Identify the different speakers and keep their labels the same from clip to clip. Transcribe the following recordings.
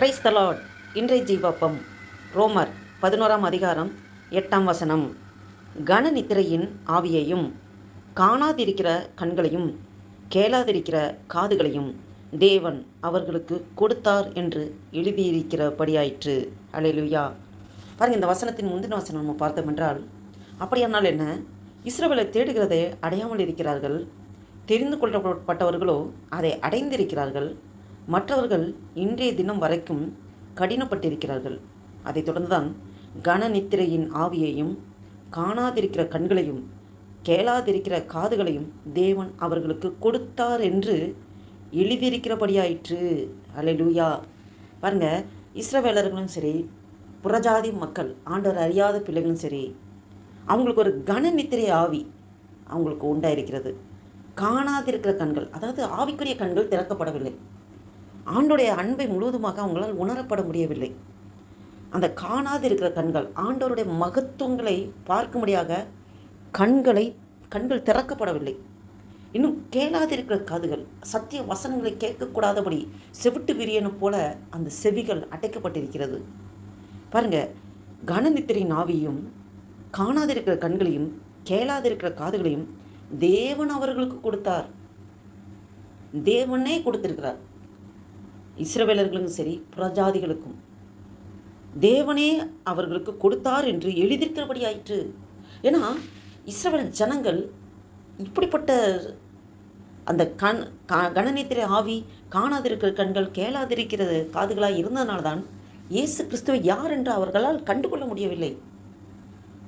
Speaker 1: Price தலாட் இன்றைய ஜீவப்பம் ரோமர் பதினோராம் அதிகாரம் எட்டாம் வசனம். கன நித்திரையின் ஆவியையும் காணாதிருக்கிற கண்களையும் கேளாதிருக்கிற காதுகளையும் தேவன் அவர்களுக்கு கொடுத்தார் என்று எழுதியிருக்கிறபடியாயிற்று. அலைலுயா பாருங்க இந்த வசனத்தின் முந்தின வசனம் நம்ம பார்த்தோம் என்றால் அப்படியானால் என்ன? இஸ்ரவேலை தேடுகிறதை அடையாமல் இருக்கிறார்கள் தெரிந்து கொள்ளப்பட்டவர்களோ அதை அடைந்திருக்கிறார்கள் மற்றவர்கள் இன்றைய தினம் வரைக்கும் கடினப்பட்டிருக்கிறார்கள். அதைத் தொடர்ந்துதான் கன நித்திரையின் ஆவியையும் காணாதிருக்கிற கண்களையும் கேளாதிருக்கிற காதுகளையும் தேவன் அவர்களுக்கு கொடுத்தார் என்று எழுதியிருக்கிறபடியாயிற்று. அல்லேலூயா பாருங்க இஸ்ரவேலர்களும் சரி புறஜாதி மக்கள் ஆண்டவர் அறியாத பிள்ளைகளும் சரி அவங்களுக்கு ஒரு கன நித்திரை ஆவி அவங்களுக்கு உண்டாயிருக்கிறது. காணாதிருக்கிற கண்கள் அதாவது ஆவிக்குரிய கண்கள் திறக்கப்படவில்லை. ஆண்டோடைய அன்பை முழுவதுமாக அவங்களால் உணரப்பட முடியவில்லை. அந்த காணாதிருக்கிற கண்கள் ஆண்டவருடைய மகத்துவங்களை பார்க்கும்படியாக கண்களை கண்கள் திறக்கப்படவில்லை. இன்னும் கேளாதிருக்கிற காதுகள் சத்திய வசனங்களை கேட்கக்கூடாதபடி செவிட்டு விரியனும் போல அந்த செவிகள் அடைக்கப்பட்டிருக்கிறது. பாருங்க கனநித்திரின் ஆவியும் காணாதிருக்கிற கண்களையும் கேளாதிருக்கிற காதுகளையும் தேவன் அவர்களுக்கு கொடுத்தார். தேவனே கொடுத்திருக்கிறார். இஸ்ரவேலர்களுக்கும் சரி புறஜாதிகளுக்கும் தேவனே அவர்களுக்கு கொடுத்தார் என்று எழுதியிருக்கிறபடி ஆயிற்று ஏன்னா இஸ்ரவேல் ஜனங்கள் இப்படிப்பட்ட அந்த கண் க- கணநீத்திரை ஆவி காணாதிருக்கிற கண்கள் கேளாதிருக்கிற காதுகளாக இருந்ததுனால தான் இயேசு கிறிஸ்துவை யார் என்று அவர்களால் கண்டுகொள்ள முடியவில்லை.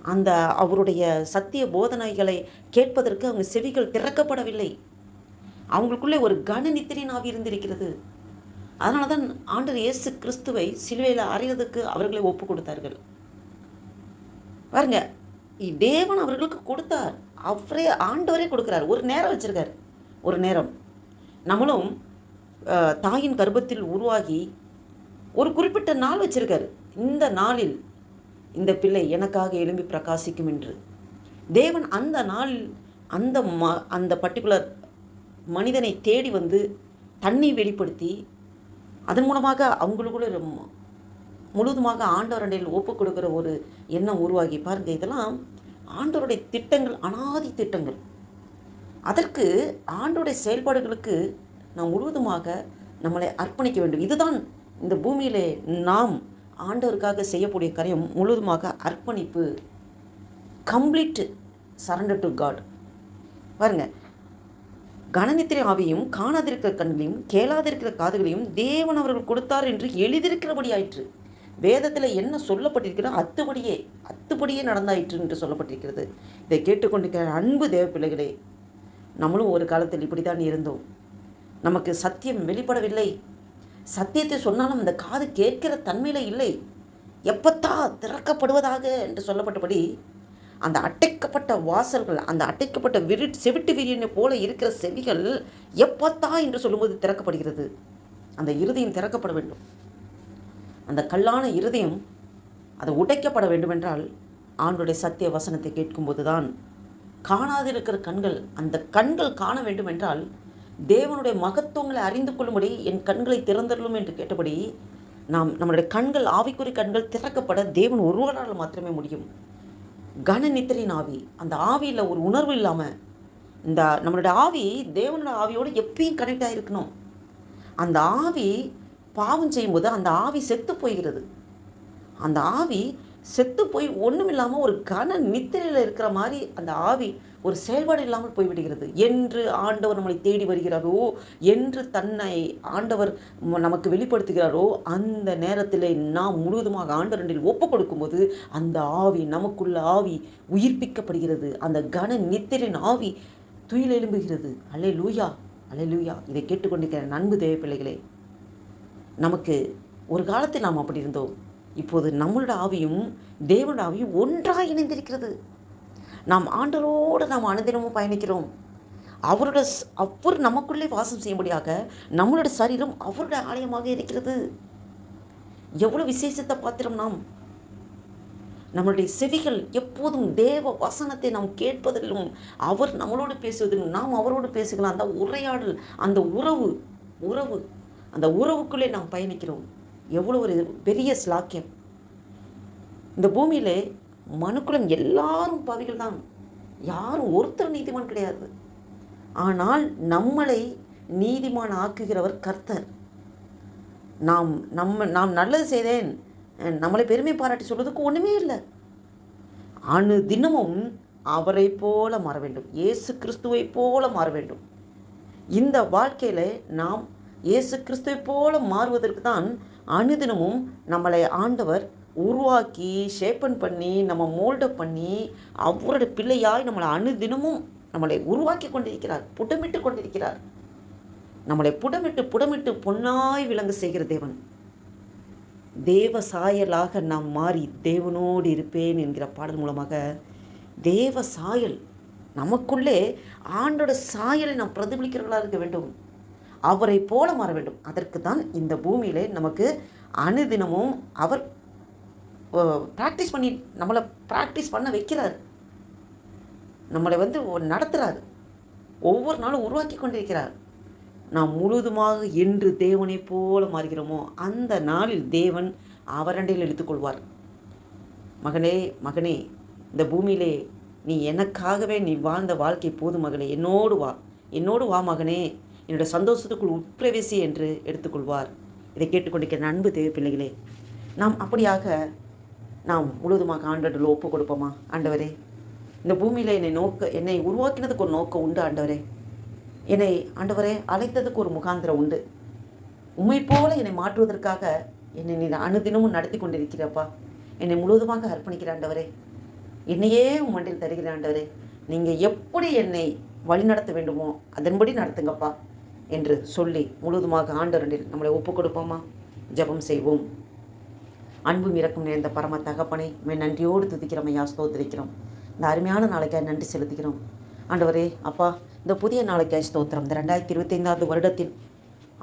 Speaker 1: அந்த அவருடைய சத்திய போதனைகளை கேட்பதற்கு அவங்க செவிகள் திறக்கப்படவில்லை. அவங்களுக்குள்ளே ஒரு கனநித்திரின் ஆவி இருந்திருக்கிறது. அதனால தான் ஆண்டர் இயேசு கிறிஸ்துவை சிலுவையில் அறையிறதுக்கு அவர்களை ஒப்பு கொடுத்தார்கள். பாருங்க தேவன் அவர்களுக்கு கொடுத்தார். அவரே ஆண்டவரே கொடுக்குறார். ஒரு நேரம் வச்சுருக்கார். ஒரு நேரம். நம்மளும் தாயின் கர்ப்பத்தில் உருவாகி ஒரு குறிப்பிட்ட நாள் வச்சுருக்கார். இந்த நாளில் இந்த பிள்ளை எனக்காக எழும்பி பிரகாசிக்கும் என்று. தேவன் அந்த நாளில் அந்த ம அந்த பர்டிகுலர் மனிதனை தேடி வந்து தண்ணி வெளிப்படுத்தி அதன் மூலமாக அவங்களுக்குள்ள முழுதுமாக முழுவதுமாக ஆண்டவரண்டையில் ஒப்பு கொடுக்குற ஒரு எண்ணம் உருவாகி. பாருங்க இதெல்லாம் ஆண்டவருடைய திட்டங்கள் அனாதி திட்டங்கள். அதற்கு ஆண்டோடைய செயல்பாடுகளுக்கு நாம் முழுவதுமாக நம்மளை அர்ப்பணிக்க வேண்டும். இதுதான் இந்த பூமியிலே நாம் ஆண்டவருக்காக செய்யக்கூடிய காரியம் முழுவதுமாக அர்ப்பணிப்பு. கம்ப்ளீட் சரண்டர் டு காட் பாருங்கள் கணநித்திரை ஆவியும் காணாதிருக்கிற கண்களையும் கேளாதிருக்கிற காதுகளையும் தேவன் அவர்கள் கொடுத்தார் என்று எழுதியிருக்கிறபடி ஆயிற்று வேதத்தில் என்ன சொல்லப்பட்டிருக்கிறோ அத்துபடியே அத்துபடியே நடந்தாயிற்று என்று சொல்லப்பட்டிருக்கிறது. இதை கேட்டுக்கொண்டிருக்கிற அன்பு தேவ பிள்ளைகளே நம்மளும் ஒரு காலத்தில் இப்படி தான் இருந்தோம். நமக்கு சத்தியம் வெளிப்படவில்லை. சத்தியத்தை சொன்னாலும் அந்த காது கேட்கிற தன்மையில் இல்லை. எப்பத்தா திறக்கப்படுவதாக என்று சொல்லப்பட்டபடி அந்த அட்டைக்கப்பட்ட வாசல்கள் அந்த அட்டைக்கப்பட்ட விரி செவிட்டு விரியனை போல இருக்கிற செவிகள் எப்பத்தா என்று சொல்லும்போது திறக்கப்படுகிறது? அந்த இருதயம் திறக்கப்பட வேண்டும். அந்த கல்லான இருதயம் அது உடைக்கப்பட வேண்டுமென்றால் ஆண்டுடைய சத்திய வசனத்தை கேட்கும்போது தான் காணாதிருக்கிற கண்கள் அந்த கண்கள் காண வேண்டுமென்றால் தேவனுடைய மகத்துவங்களை அறிந்து கொள்ளும்படி என் கண்களை திறந்தருளும் என்று கேட்டபடி நாம் நம்மளுடைய கண்கள் ஆவிக்குறி கண்கள் திறக்கப்பட தேவன் ஒருவரால் மாத்திரமே முடியும். கனநித்திரின் ஆவி அந்த ஆவியில் ஒரு உணர்வு இல்லாமல் இந்த நம்மளுடைய ஆவி தேவனோட ஆவியோடு எப்பயும் கனெக்ட் ஆகிருக்கணும் அந்த ஆவி பாவம் செய்யும்போது அந்த ஆவி செத்து போகிறது. அந்த ஆவி செத்து போய் ஒன்றும் இல்லாமல் ஒரு கன நித்திரையில் இருக்கிற மாதிரி அந்த ஆவி ஒரு செயல்பாடு இல்லாமல் போய்விடுகிறது. என்று ஆண்டவர் நம்மளை தேடி வருகிறாரோ? என்று தன்னை ஆண்டவர் நமக்கு வெளிப்படுத்துகிறாரோ? அந்த நேரத்தில் நாம் முழுவதுமாக ஆண்டவரில் ஒப்பு கொடுக்கும்போது அந்த ஆவி நமக்குள்ள ஆவி உயிர்ப்பிக்கப்படுகிறது. அந்த கன நித்திரின் ஆவி துயில் எழும்புகிறது. அலே லூயா அலே லூயா இதை கேட்டுக்கொண்டிருக்கிற நண்பு தேவ பிள்ளைகளே நமக்கு ஒரு காலத்தில் நாம் அப்படி இருந்தோம். இப்போது நம்மளோட ஆவியும் தேவனோட ஆவியும் ஒன்றாக இணைந்திருக்கிறது. நாம் ஆண்டரோடு நாம் அனுதினமும் பயணிக்கிறோம். அவரோட அவர் நமக்குள்ளே வாசம் செய்யும்படியாக நம்மளோட சரீரம் அவருடைய ஆலயமாக இருக்கிறது. எவ்வளோ விசேஷத்தை பாத்திரம் நாம்? நம்மளுடைய செவிகள் எப்போதும் தேவ வசனத்தை நாம் கேட்பதிலும் அவர் நம்மளோடு பேசுவதிலும் நாம் அவரோடு பேசுகிறோம் அந்த உரையாடல் அந்த உறவு உறவு அந்த உறவுக்குள்ளே நாம் பயணிக்கிறோம். எவ்வளோ ஒரு பெரிய ஸ்லாக்கியம். இந்த பூமியில் மனுக்குளம் எல்லாரும் பாவிகள் தான். யாரும் ஒருத்தர் நீதிமான் கிடையாது. ஆனால் நம்மளை நீதிமான் ஆக்குகிறவர் கர்த்தர். நாம் நம்ம நாம் நல்லது செய்தேன். நம்மளை பெருமை பாராட்டி சொல்கிறதுக்கு ஒன்றுமே இல்லை. அணு தினமும் அவரை போல மாற வேண்டும். இயேசு கிறிஸ்துவை போல மாற வேண்டும். இந்த வாழ்க்கையில் நாம் இயேசு கிறிஸ்துவை போல மாறுவதற்கு தான் அனுதினமும் நம்மளை ஆண்டவர் உருவாக்கி ஷேப்பன் பண்ணி நம்ம மோல்டப் பண்ணி அவரோட பிள்ளையாய் நம்மளை அனுதினமும் நம்மளை உருவாக்கி கொண்டிருக்கிறார் புடமிட்டு கொண்டிருக்கிறார். நம்மளை புடமிட்டு புடமிட்டு பொன்னாய் விளங்க செய்கிற தேவன். தேவ சாயலாக நாம் மாறி தேவனோடு இருப்பேன் என்கிற பாடல் மூலமாக தேவ சாயல் நமக்குள்ளே ஆண்டோட சாயலை நாம் பிரதிபலிக்கிறவர்களாக இருக்க வேண்டும். அவரை போல மாற வேண்டும். அதற்கு தான் இந்த பூமியிலே நமக்கு அனுதினமும் அவர் ப்ராக்டிஸ் பண்ணி நம்மளை ப்ராக்டிஸ் பண்ண வைக்கிறார். நம்மளை வந்து நடத்துகிறார் ஒவ்வொரு நாளும் உருவாக்கி கொண்டிருக்கிறார். நாம் முழுதுமாக என்று தேவனை போல மாறுகிறோமோ அந்த நாளில் தேவன் அவரண்டையில் எடுத்துக்கொள்வார் மகனே மகனே இந்த பூமியிலே நீ எனக்காகவே நீ வாழ்ந்த வாழ்க்கை போதும் மகளே என்னோடு வா என்னோடு வா மகனே. என்னோட சந்தோஷத்துக்குள் உட்பிரவேசி என்று எடுத்துக்கொள்வார். இதை கேட்டுக்கொண்டிருக்கிற அன்பு தேவ பிள்ளைகளே நாம் அப்படியாக நாம் முழுவதுமாக ஆண்டவரில் ஒப்பு கொடுப்போமா ஆண்டவரே இந்த பூமியில் என்னை நோக்க என்னை உருவாக்கினதுக்கு ஒரு நோக்கம் உண்டு ஆண்டவரே. என்னை ஆண்டவரே அழைத்ததுக்கு ஒரு முகாந்திரம் உண்டு. உண்மை போல என்னை மாற்றுவதற்காக என்னை நீ அனுதினமும் நடத்தி கொண்டிருக்கிறப்பா. என்னை முழுவதுமாக அர்ப்பணிக்கிற ஆண்டவரே. என்னையே உன் மண்டியில் தருகிற ஆண்டவரே. நீங்கள் எப்படி என்னை வழி நடத்த வேண்டுமோ அதன்படி நடத்துங்கப்பா. என்று சொல்லி முழுவதுமாக ஆண்டவரண்டில் நம்மளை ஒப்புக் கொடுப்போமா? ஜெபம் செய்வோம். அன்பும் இறக்கும் நிறைந்த பரம தகப்பனை மே நன்றியோடு துதிக்கிறோம் ஐயா ஸ்தோத்திரிக்கிறோம். இந்த அருமையான நாளைக்காக நன்றி செலுத்துகிறோம். ஆண்டவரே அப்பா இந்த புதிய நாளைக்காய் ஸ்தோத்திரம். இந்த ரெண்டாயிரத்தி இருபத்தைந்தாவது வருடத்தில்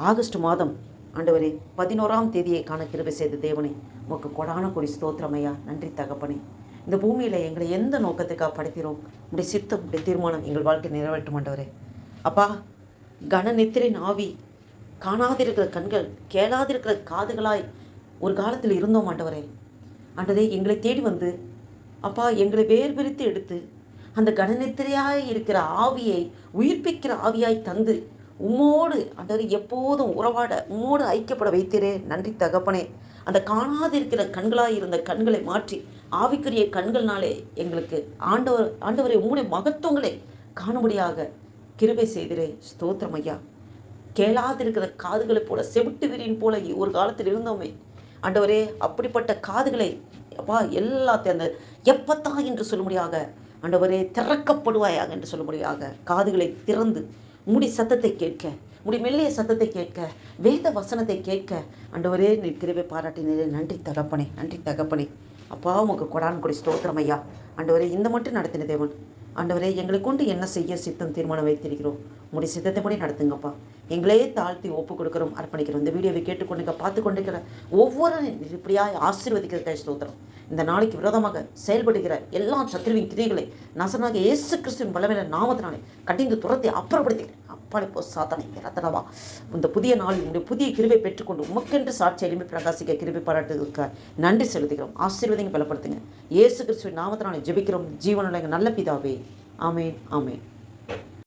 Speaker 1: ஆகஸ்ட் மாதம் ஆண்டவரே பதினோராம் தேதியை காண கிருபை செய்த தேவனே உங்களுக்கு கொடான கொடி ஸ்தோத்திரம் ஐயா. நன்றி தகப்பனே. இந்த பூமியில் எங்களை எந்த நோக்கத்துக்காக படைக்கிறோம் உடைய சித்தம் உடைய தீர்மானம் எங்கள் வாழ்க்கை நிறைவேற்றும் ஆண்டவரே. அப்பா கனநித்திரின் ஆவி. காணாதிருக்கிற கண்கள் கேளாதிருக்கிற காதுகளாய் ஒரு காலத்தில் இருந்தோம் ஆண்டவரே. ஆண்டதே எங்களை தேடி வந்து அப்பா எங்களை வேர் பிரித்து எடுத்து அந்த கனநித்திரையாய் இருக்கிற ஆவியை உயிர்ப்பிக்கிற ஆவியாய் தந்து உம்மோடு அன்றது எப்போதும் உறவாட உம்மோடு ஐக்கியப்பட வைத்தீரே. நன்றி தகப்பனே. அந்த காணாதிருக்கிற கண்களாக இருந்த கண்களை மாற்றி ஆவிக்குரிய கண்கள்னாலே எங்களுக்கு ஆண்டவர் ஆண்டவரை உம்முடைய மகத்துவங்களை காணும்படியாக கிருபை செய்திரே ஸ்தோத்திரம் ஐயா. கேளாதிருக்கிற காதுகளைப் போல செவிட்டு விரியின் போல ஒரு காலத்தில் இருந்தோமே. ஆண்டவரே அப்படிப்பட்ட காதுகளை அப்பா எல்லாத்தையும் அந்த எப்பத்தான் என்று சொல்லும்படியாக ஆண்டவரே திறக்கப்படுவாயாக என்று சொல்லும்படியாக காதுகளை திறந்து முடி சத்தத்தை கேட்க முடி மெல்லிய சத்தத்தை கேட்க வேத வசனத்தை கேட்க ஆண்டவரே நீ கிருபை பாராட்டினே நன்றி தகப்பனே நன்றி தகப்பனே. அப்பா உங்களுக்கு கொடான் கொடி ஸ்தோத்திரம் ஐயா. ஆண்டவரே இந்த மட்டும் நடத்தின தேவன். ஆண்டவரே எங்களை கொண்டு என்ன செய்ய சித்தம் தீர்மானம் வைத்திருக்கிறோம்? உங்களுடைய சித்தத்தைப்படி நடத்துங்கப்பா. எங்களே தாழ்த்தி ஒப்பு கொடுக்குறோம் அர்ப்பணிக்கிறோம். இந்த வீடியோவை கேட்டுக்கொண்டு பார்த்து கொண்டிருக்கிற ஒவ்வொரு இப்படியாக ஆசீர்வதிக்கிற ஸ்தோத்திரம். இந்த நாளைக்கு விரோதமாக செயல்படுகிற எல்லா சத்ருவின் கிரிகளை நசனாக இயேசு கிறிஸ்துவின் பலமையில நாமத்தினாலே கட்டிந்து துரத்தை அப்புறப்படுத்துகிறேன் அப்பாடி போ ரத்தனவா இந்த புதிய நாளில் உங்களுடைய புதிய கிருவை பெற்றுக்கொண்டு உமக்கென்று சாட்சி எளிமை பிரகாசிக்க கிருவை பாராட்டுவதற்கு நன்றி செலுத்துகிறோம். ஆசீர்வதிங்க பலப்படுத்துங்க. இயேசு கிறிஸ்துவின் நாமத்தினாலே ஜெபிக்கிறோம். ஜீவனுடைய நல்ல பிதாவே. ஆமேன் ஆமேன்.